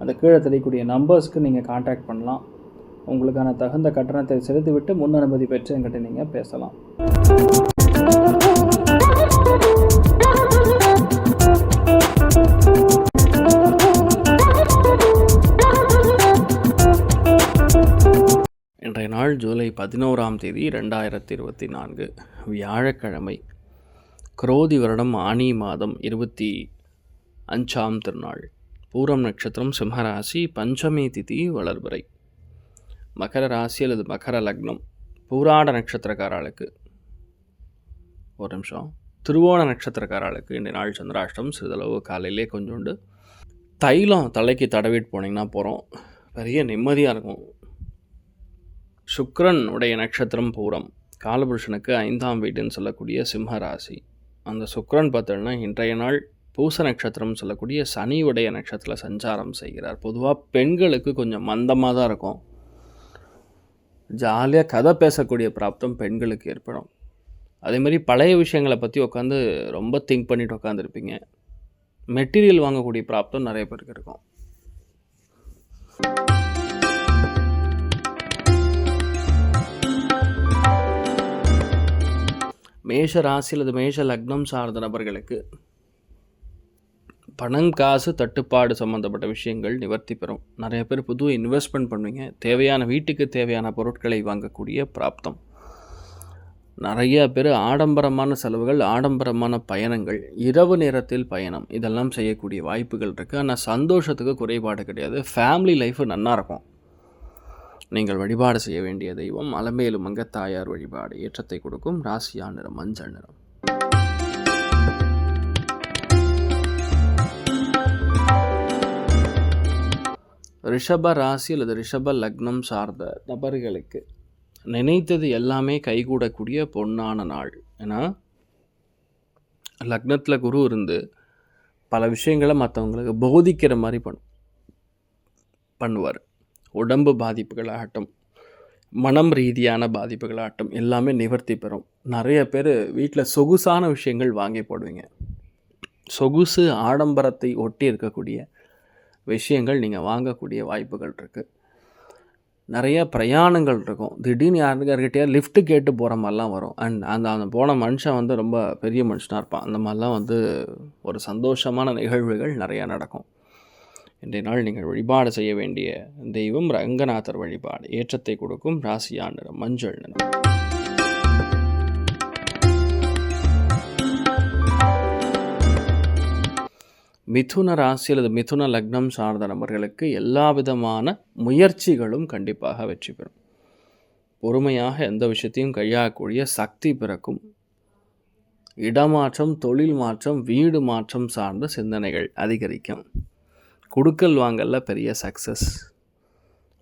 அந்த கீழே தெரியக்கூடிய நம்பர்ஸ்க்கு நீங்கள் காண்டாக்ட் பண்ணலாம். உங்களுக்கான தகுந்த கட்டணத்தை செலுத்திவிட்டு முன் அனுமதி பெற்று என்கிட்ட நீங்கள் பேசலாம். இன்றைய நாள் ஜூலை பதினோராம் தேதி ரெண்டாயிரத்தி இருபத்தி நான்கு வியாழக்கிழமை. குரோதி வருடம் ஆனி மாதம் இருபத்தி அஞ்சாம் திருநாள். பூரம் நட்சத்திரம் சிம்மராசி பஞ்சமி திதி வளர்வரை மகர ராசி அல்லது மகர லக்னம் பூராட நட்சத்திரக்காராளுக்கு ஒரு நிமிஷம். திருவோண நட்சத்திரக்காராளுக்கு இன்றைய நாள் சந்திராஷ்டம் சிறிதளவு காலையிலே கொஞ்சோண்டு. தைலம் தலைக்கு தடவிட்டு போனீங்கன்னா போகிறோம் பெரிய நிம்மதியாக இருக்கும். சுக்கிரன் உடைய நட்சத்திரம் பூரம். காலபுருஷனுக்கு ஐந்தாம் வீடுன்னு சொல்லக்கூடிய சிம்ம ராசி அந்த சுக்ரன் பார்த்தோன்னா இன்றைய நாள் பூச நட்சத்திரம்னு சொல்லக்கூடிய சனி உடைய நட்சத்திரத்தில் சஞ்சாரம் செய்கிறார். பொதுவாக பெண்களுக்கு கொஞ்சம் மந்தமாக தான் இருக்கும். ஜாலியாக கதை பேசக்கூடிய பிராப்தம் பெண்களுக்கு ஏற்படும். அதேமாதிரி பழைய விஷயங்களை பற்றி உட்காந்து ரொம்ப திங்க் பண்ணிட்டு உட்காந்துருப்பீங்க மெட்டீரியல் வாங்கக்கூடிய பிராப்தம் நிறைய பேருக்கு இருக்கும். மேஷ ராசி அல்லது மேஷ லக்னம் சார்ந்த நபர்களுக்கு பணம் காசு தட்டுப்பாடு சம்மந்தப்பட்ட விஷயங்கள் நிவர்த்தி பெறும். நிறைய பேர் புது இன்வெஸ்ட்மெண்ட் பண்ணுவீங்க. தேவையான வீட்டுக்கு தேவையான பொருட்களை வாங்கக்கூடிய பிராப்தம். நிறைய பேர் ஆடம்பரமான செலவுகள் ஆடம்பரமான பயணங்கள் இரவு நேரத்தில் பயணம் இதெல்லாம் செய்யக்கூடிய வாய்ப்புகள் இருக்குது ஆனால் சந்தோஷத்துக்கு குறைபாடு கிடையாது. ஃபேமிலி லைஃப் நல்லாயிருக்கும் இருக்கும். நீங்கள் வழிபாடு செய்ய வேண்டிய தெய்வம் அலமேலு மங்கத்தாயார் வழிபாடு ஏற்றத்தை கொடுக்கும். ராசியா நிறம் மஞ்சள் நிறம். ரிஷப ராசி அல்லது ரிஷப லக்னம் சார்ந்த நபர்களுக்கு நினைத்தது எல்லாமே கைகூடக்கூடிய பொன்னான நாள். ஏன்னா லக்னத்தில் குரு இருந்து பல விஷயங்களை மற்றவங்களுக்கு போதிக்கிற மாதிரி பண்ணும் பண்ணுவார். உடம்பு பாதிப்புகளாகட்டும் மனம் ரீதியான பாதிப்புகளாகட்டும் எல்லாமே நிவர்த்தி பெறும். நிறைய பேர் வீட்டில் சொகுசான விஷயங்கள் வாங்கி போடுவீங்க. சொகுசு ஆடம்பரத்தை ஒட்டி இருக்கக்கூடிய விஷயங்கள் நீங்கள் வாங்கக்கூடிய வாய்ப்புகள் இருக்குது நிறைய பிரயாணங்கள் இருக்கும். திடீர்னு யாருக்கிட்டே லிஃப்ட்டு கேட்டு போகிற மாதிரிலாம் வரும். அண்ட் அந்த அந்த போன மனுஷன் வந்து ரொம்ப பெரிய மனுஷனாக இருப்பான். அந்த மாதிரிலாம் வந்து ஒரு சந்தோஷமான நிகழ்வுகள் நிறையா நடக்கும். இன்றைய நாள் நீங்கள் வழிபாடு செய்ய வேண்டிய தெய்வம் ரங்கநாதர் வழிபாடு. ஏற்றத்தை கொடுக்கும் ராசியா மஞ்சள் நிறம். மிதுன ராசி அல்லது மிதுன லக்னம் சார்ந்த நபர்களுக்கு எல்லா விதமான முயற்சிகளும் கண்டிப்பாக வெற்றி பெறும். பொறுமையாக எந்த விஷயத்தையும் கையாளக்கூடிய சக்தி பிறக்கும். இடமாற்றம் தொழில் மாற்றம் வீடு மாற்றம் சார்ந்த சிந்தனைகள் அதிகரிக்கும். குடுக்கல் வாங்கல்ல பெரிய சக்ஸஸ்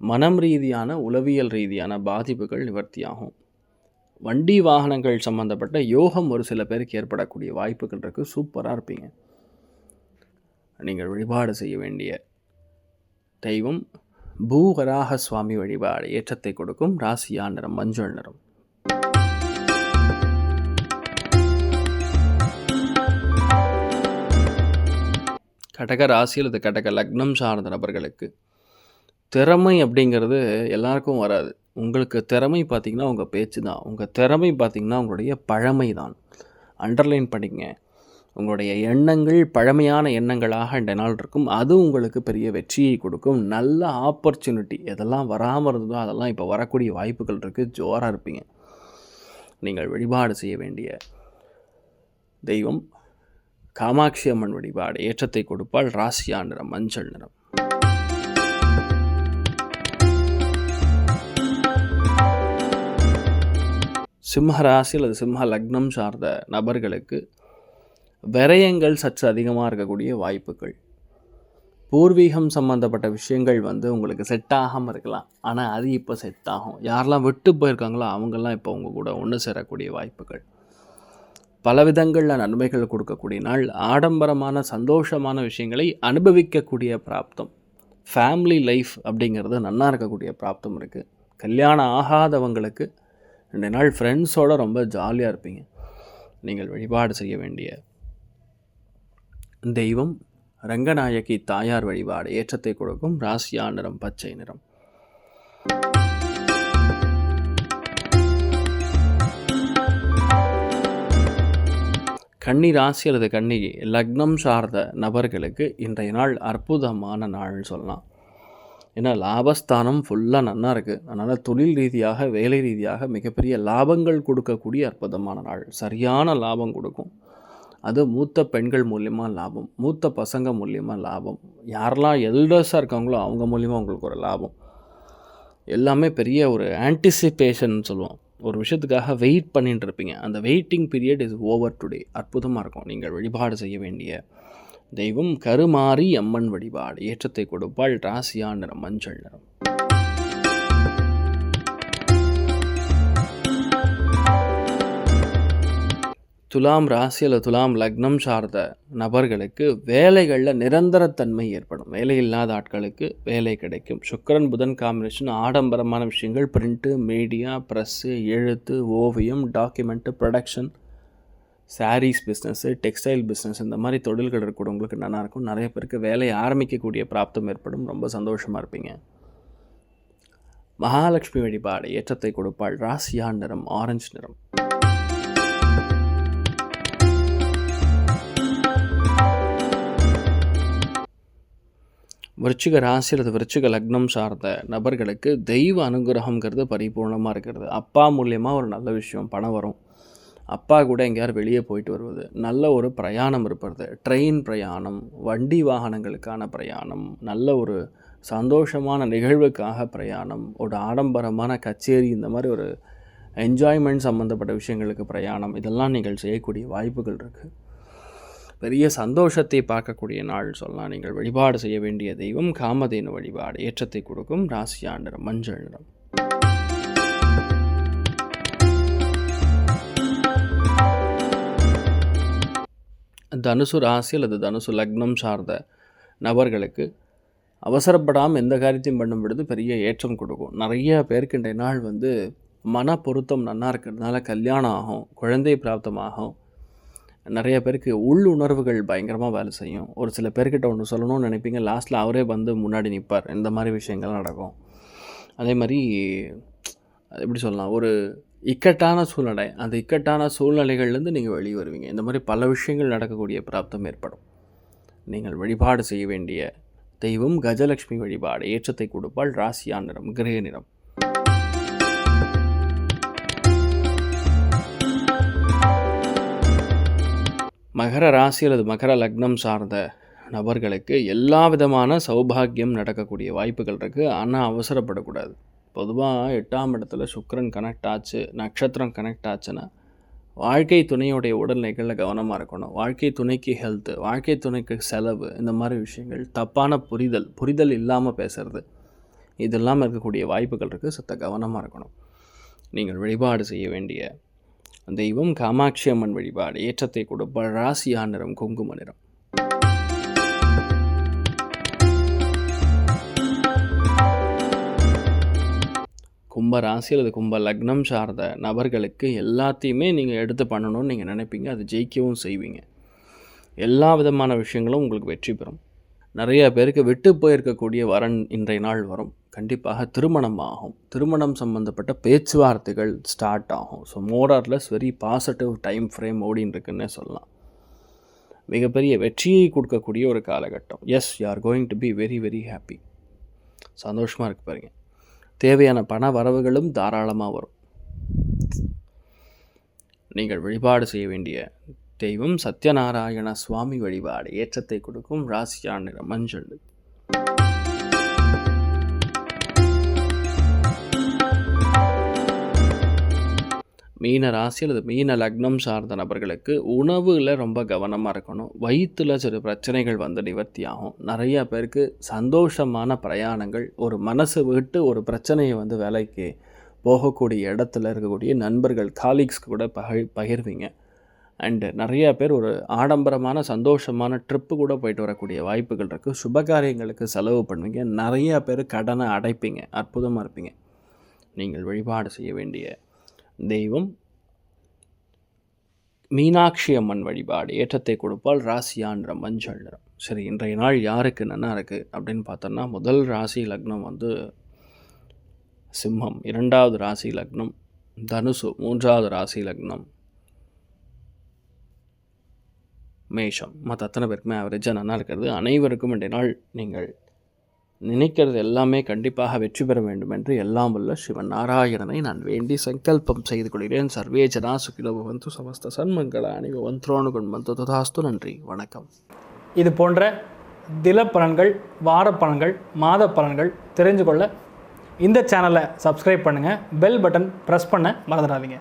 மனம் ரீதியான உளவியல் ரீதியான பாதிப்புகள் நிவர்த்தியாகும். வண்டி வாகனங்கள் சம்மந்தப்பட்ட யோகம் ஒரு சில பேருக்கு ஏற்படக்கூடிய வாய்ப்புகள் இருக்குது சூப்பராக இருப்பீங்க. நீங்கள் வழிபாடு செய்ய வேண்டிய தெய்வம் பூவராக சுவாமி வழிபாடு ஏற்றத்தை கொடுக்கும் ராசியா நிறம் மஞ்சள் நிறம். கடக ராசி அல்லது கடக லக்னம் சார்ந்த நபர்களுக்கு திறமை அப்படிங்கிறது எல்லாருக்கும் வராது. உங்களுக்கு திறமை பார்த்திங்கன்னா உங்கள் பேச்சு தான். உங்கள் திறமை பார்த்திங்கன்னா உங்களுடைய பழமை தான் அண்டர்லைன் பண்ணிங்க உங்களுடைய எண்ணங்கள் பழமையான எண்ணங்களாக இந்த நாள் இருக்கும். அது உங்களுக்கு பெரிய வெற்றியை கொடுக்கும். நல்ல ஆப்பர்ச்சுனிட்டி எதெல்லாம் வராமல் இருந்ததோ அதெல்லாம் இப்போ வரக்கூடிய வாய்ப்புகள் இருக்குது ஜோராக இருப்பீங்க. நீங்கள் வழிபாடு செய்ய வேண்டிய தெய்வம் காமாட்சி அம்மன் வழிபாடு. ஏற்றத்தை கொடுப்பால் ராசியா நிறம் மஞ்சள் நிறம். சிம்ம ராசி அல்லது சிம்ம லக்னம் சார்ந்த நபர்களுக்கு விரயங்கள் சற்று அதிகமாக இருக்கக்கூடிய வாய்ப்புகள். பூர்வீகம் சம்மந்தப்பட்ட விஷயங்கள் வந்து உங்களுக்கு செட் ஆகாமல் இருக்கலாம். ஆனால் அது இப்போ செட் ஆகும். யாரெல்லாம் விட்டு போயிருக்காங்களோ அவங்கெல்லாம் இப்போ உங்கள் கூட ஒன்று சேரக்கூடிய வாய்ப்புகள். பல விதங்களில் நன்மைகள் கொடுக்கக்கூடிய நாள் ஆடம்பரமான சந்தோஷமான விஷயங்களை அனுபவிக்கக்கூடிய பிராப்தம். ஃபேமிலி லைஃப் அப்படிங்கிறது நல்லா இருக்கக்கூடிய பிராப்தம் இருக்குது கல்யாணம் ஆகாதவங்களுக்கு ரெண்டு நாள் ஃப்ரெண்ட்ஸோட ரொம்ப ஜாலியாக இருப்பீங்க. நீங்கள் வழிபாடு செய்ய வேண்டிய தெய்வம் ரங்கநாயகி தாயார் வழிபாடு ஏற்றத்தை கொடுக்கும் ராசியா நிறம் பச்சை நிறம். கன்னி ராசி அல்லது கன்னி லக்னம் சார்ந்த நபர்களுக்கு இன்றைய நாள் அற்புதமான நாள்னு சொல்லலாம். ஏன்னா லாபஸ்தானம் ஃபுல்லாக நன்னா இருக்குது அதனால் தொழில் ரீதியாக வேலை ரீதியாக மிகப்பெரிய லாபங்கள் கொடுக்கக்கூடிய அற்புதமான நாள். சரியான லாபம் கொடுக்கும். அது மூத்த பெண்கள் மூலியமாக லாபம் மூத்த பசங்க மூலியமாக லாபம். யாரெல்லாம் எல்டர்ஸாக இருக்காங்களோ அவங்க மூலியமாக உங்களுக்கு ஒரு லாபம். எல்லாமே பெரிய ஒரு ஆன்டிசிபேஷன் சொல்லுவோம். ஒரு விஷயத்துக்காக வெயிட் பண்ணிட்டு இருப்பீங்க. அந்த waiting period is over today அற்புதமாக இருக்கும். நீங்கள் வழிபாடு செய்ய வேண்டிய தெய்வம் கருமாறி அம்மன் வழிபாடு. ஏற்றத்தை கொடுப்பாள் ராசியா நிறம் மஞ்சள் நிறம். துலாம் ராசி அல்லது துலாம் லக்னம் சார்ந்த நபர்களுக்கு வேலைகளில் நிரந்தரத்தன்மை ஏற்படும். வேலை இல்லாத ஆட்களுக்கு வேலை கிடைக்கும். சுக்கரன் புதன் காம்பினேஷன் ஆடம்பரமான விஷயங்கள் பிரிண்ட்டு மீடியா ப்ரெஸ்ஸு எழுத்து ஓவியம் document production saris business textile business இந்த மாதிரி தொழில்கள் இருக்கிறவங்களுக்கு நல்லாயிருக்கும் நிறைய பேருக்கு வேலையை ஆரம்பிக்கக்கூடிய பிராப்தம் ஏற்படும். ரொம்ப சந்தோஷமாக இருப்பீங்க. மகாலட்சுமி வழிபாடு ஏற்றத்தை கொடுப்பாள். ராசியா நிறம் ஆரஞ்சு நிறம். விருச்சிக ராசி அல்லது விருச்சிக லக்னம் சார்ந்த நபர்களுக்கு தெய்வ அனுகிரகங்கிறது பரிபூர்ணமாக இருக்கிறது. அப்பா மூலியமாக ஒரு நல்ல விஷயம் பணம் வரும். அப்பா கூட எங்கேயாவது வெளியே போயிட்டு வருவது. நல்ல ஒரு பிரயாணம் இருப்பது. ட்ரெயின் பிரயாணம் வண்டி வாகனங்களுக்கான பிரயாணம் நல்ல ஒரு சந்தோஷமான நிகழ்வுக்காக பிரயாணம் ஒரு ஆடம்பரமான கச்சேரி இந்த மாதிரி ஒரு என்ஜாய்மெண்ட் சம்மந்தப்பட்ட விஷயங்களுக்கு பிரயாணம் இதெல்லாம் நீங்கள் செய்யக்கூடிய வாய்ப்புகள் இருக்குது பெரிய சந்தோஷத்தை பார்க்கக்கூடிய நாள் சொல்லலாம். நீங்கள் வழிபாடு செய்ய வேண்டிய தெய்வம் காமதேனு வழிபாடு ஏற்றத்தை கொடுக்கும் ராசியா நிறம் மஞ்சள் நிறம். தனுசு ராசி அல்லது தனுசு லக்னம் சார்ந்த நபர்களுக்கு அவசரப்படாமல் எந்த காரியத்தையும் பண்ணும் பொழுது பெரிய ஏற்றம் கொடுக்கும். நிறைய பேருக்கு இன்றைய நாள் வந்து மன பொருத்தம் நன்னா இருக்கிறதுனால கல்யாணம் ஆகும் குழந்தை பிராப்தமாகும் நிறைய பேருக்கு உள் உணர்வுகள் பயங்கரமாக வேலை செய்யும். ஒரு சில பேர்கிட்ட ஒன்று சொல்லணும்னு நினைப்பீங்க. லாஸ்ட்டில் அவரே வந்து முன்னாடி நிற்பார் இந்த மாதிரி விஷயங்கள் நடக்கும். அதே மாதிரி அது எப்படி சொல்லலாம்? ஒரு இக்கட்டான சூழ்நிலை. அந்த இக்கட்டான சூழ்நிலைகள்லேருந்து நீங்கள் வெளியே வருவீங்க. இந்த மாதிரி பல விஷயங்கள் நடக்கக்கூடிய பிராப்தம் ஏற்படும். நீங்கள் வழிபாடு செய்ய வேண்டிய தெய்வம் கஜலட்சுமி வழிபாடு. ஏற்றத்தை கொடுப்பால் ராசியா நிறம் கிரக நிறம். மகர ராசி அல்லது மகர லக்னம் சார்ந்த நபர்களுக்கு எல்லா விதமான சௌபாகியம் நடக்கக்கூடிய வாய்ப்புகள் இருக்குது ஆனால் அவசரப்படக்கூடாது. பொதுவாக எட்டாம் இடத்துல சுக்கரன் கனெக்ட் ஆச்சு நட்சத்திரம் கனெக்ட் ஆச்சுன்னா வாழ்க்கை துணையுடைய உடல்நிலைகளில் கவனமாக இருக்கணும். வாழ்க்கை துணைக்கு ஹெல்த்து வாழ்க்கை துணைக்கு செலவு இந்த மாதிரி விஷயங்கள் தப்பான புரிதல் புரிதல் இல்லாமல் பேசுகிறது இதெல்லாம் இருக்கக்கூடிய வாய்ப்புகள் இருக்குது சத்த கவனமாக இருக்கணும். நீங்கள் வழிபாடு செய்ய வேண்டிய தெய்வம் காமாட்சி அம்மன் வழிபாடு. ஏற்றத்தை கொடுப்பாள் ராசியா நிறம் குங்கும நிறம். கும்ப ராசி அல்லது கும்ப லக்னம் சார்ந்த நபர்களுக்கு எல்லாத்தையுமே நீங்கள் எடுத்து பண்ணணும்னு நீங்கள் நினைப்பீங்க. அது ஜெயிக்கவும் செய்வீங்க. எல்லா விதமான விஷயங்களும் உங்களுக்கு வெற்றி பெறும். நிறைய பேருக்கு விட்டு போயிருக்கக்கூடிய வரன் இன்றைய நாள் வரும். கண்டிப்பாக திருமணம் ஆகும் திருமணம் சம்மந்தப்பட்ட பேச்சுவார்த்தைகள் ஸ்டார்ட் ஆகும். So more or less very positive time frame ஓடின்னு இருக்குன்னே சொல்லலாம். மிகப்பெரிய வெற்றியை கொடுக்கக்கூடிய ஒரு காலகட்டம். Yes you are going to be very very happy சந்தோஷமாக இருக்கு பாருங்க. தேவையான பண வரவுகளும் தாராளமாக வரும். நீங்கள் வழிபாடு செய்ய வேண்டிய தெய்வம் சத்யநாராயண சுவாமி வழிபாடு. ஏற்றத்தை கொடுக்கும் ராசியா நிற மஞ்சள். மீன ராசி அல்லது மீன லக்னம் சார்ந்த நபர்களுக்கு உணவில் ரொம்ப கவனமாக இருக்கணும். வயிற்றில் சில பிரச்சனைகள் வந்து நிவர்த்தி ஆகும். நிறையா பேருக்கு சந்தோஷமான பிரயாணங்கள் ஒரு மனசு விட்டு ஒரு பிரச்சனையை வந்து வேலைக்கு போகக்கூடிய இடத்துல இருக்கக்கூடிய நண்பர்கள் காலீக்ஸ் கூட பகி பகிர்வீங்க. அண்டு நிறையா பேர் ஒரு ஆடம்பரமான சந்தோஷமான ட்ரிப்பு கூட போயிட்டு வரக்கூடிய வாய்ப்புகள் இருக்குது சுபகாரியங்களுக்கு செலவு பண்ணுவீங்க. நிறையா பேர் கடனை அடைப்பீங்க. அற்புதமாக இருப்பீங்க. நீங்கள் வழிபாடு செய்ய வேண்டிய தெய்வம். மீனாட்சி அம்மன் வழிபாடு ஏற்றத்தை கொடுப்பால் ராசியான்ற மஞ்சள் நிறம். சரி இன்றைய நாள் யாருக்கு நல்லா இருக்குது அப்படின்னு பார்த்தோன்னா முதல் ராசி லக்னம் வந்து சிம்மம் இரண்டாவது ராசி லக்னம் தனுசு மூன்றாவது ராசி லக்னம் மேஷம். மற்ற அத்தனை பேருக்குமே அவரேஜாக நல்லா இருக்கிறது. அனைவருக்கும் இன்றைய நாள் நீங்கள் நினைக்கிறது எல்லாமே கண்டிப்பாக வெற்றி பெற வேண்டும் என்று எல்லாம் உள்ள சிவன் நாராயணனை நான் வேண்டி சங்கல்பம் செய்து கொள்கிறேன். சர்வே ஜனா சுகிலோ பவந்து சமஸ்த சன்மங்கள அணிவ வந்த்ரோணு வந்து ததாஸ்து. நன்றி. வணக்கம். இது போன்ற தில பலன்கள் வார பலன்கள் மாத பலன்கள் தெரிஞ்சு கொள்ள இந்த சேனலை சப்ஸ்கிரைப் பண்ணுங்கள் பெல் பட்டன் ப்ரெஸ் பண்ண மறந்துடாதீங்க.